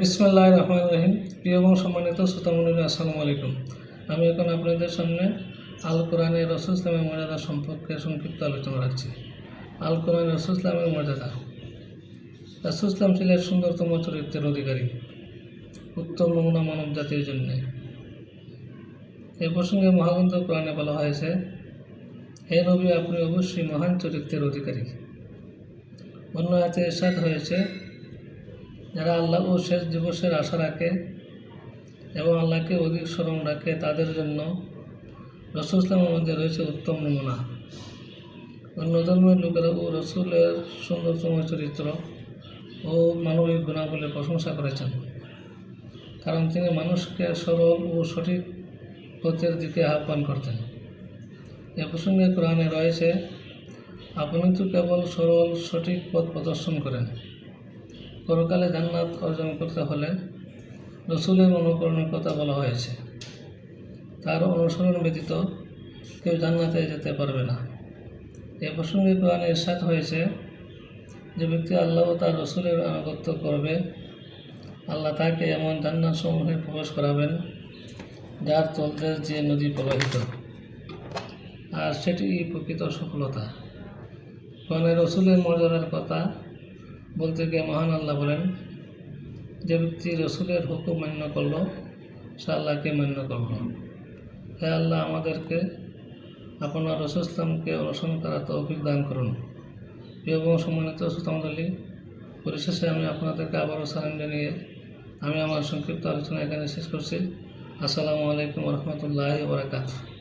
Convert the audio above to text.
বিসমুল্লাহ রহমান রহিম। প্রিয় এবং সম্মানিত শ্রোতামণ্ডলী আসসালামু আলাইকুম। আমি এখন আপনাদের সামনে আল কোরআনে রসুল ইসলামের মর্যাদা সম্পর্কে সংক্ষিপ্ত আলোচনা রাখছি। আল কোরআন রসুল ইসলামের মর্যাদা। রসুল ইসলাম ছিলেন সুন্দরতম চরিত্রের অধিকারী, উত্তম নমুনা মানব জাতির জন্য। এ প্রসঙ্গে মহাগ্রন্থ কোরআনে বলা হয়েছে, হে নবী, আপনি অবশ্যই মহান চরিত্রের অধিকারী। অন্য হাতে এরশাদ হয়েছে যারা আল্লাহ ও শেষ দিবসের আশা রাখে এবং আল্লাহকে অধিক স্মরণ রাখে, তাদের জন্য রসুল ইসলামের মধ্যে রয়েছে উত্তম নমুনা। অন্য ধর্মের লোকেরা ও রসুলের সুন্দরতম চরিত্র ও মানবিক গুণাবলীর প্রশংসা করেছেন। কারণ তিনি মানুষকে সরল ও সঠিক পথের দিকে আহ্বান করতেন। এ প্রসঙ্গে কোরআনে রয়েছে, আপনি তো কেবল সরল, সঠিক পথ প্রদর্শন করেন। পরকালে জান্নাত অর্জন করতে হলে রসুলের অনুকরণের কথা বলা হয়েছে। তার অনুসরণ ব্যতীত কেউ জান্নাতে যেতে পারবে না। এ প্রসঙ্গে কোরআনে ইরশাদ হয়েছে যে ব্যক্তি আল্লাহ তার রসুলের আনুগত্য করবে, আল্লাহ তাকে এমন জান্নাত সমূহে প্রবেশ করাবেন যার তলদেশ যে নদী প্রবাহিত। আর সেটি প্রকৃত সফলতা। কোরআনে রসুলের মর্যাদার কথা বলতে গিয়ে মহান আল্লাহ বলেন, যে ব্যক্তি রসুলের হুকুম মান্য করল, সে আল্লাহকে মান্য করল। হে আল্লাহ, আমাদেরকে আপনার রসুল ইসলামকে অনুসরণ করার তৌফিক দান করুন। এবং সম্মানিত সুতমদলী পরিশেষে আমি আপনাদেরকে আবারও সালাম জানিয়ে আমি আমার সংক্ষিপ্ত আলোচনা এখানে শেষ করছি। আসসালামু আলাইকুম রহমতুল্লাহ বারাকাতুহ।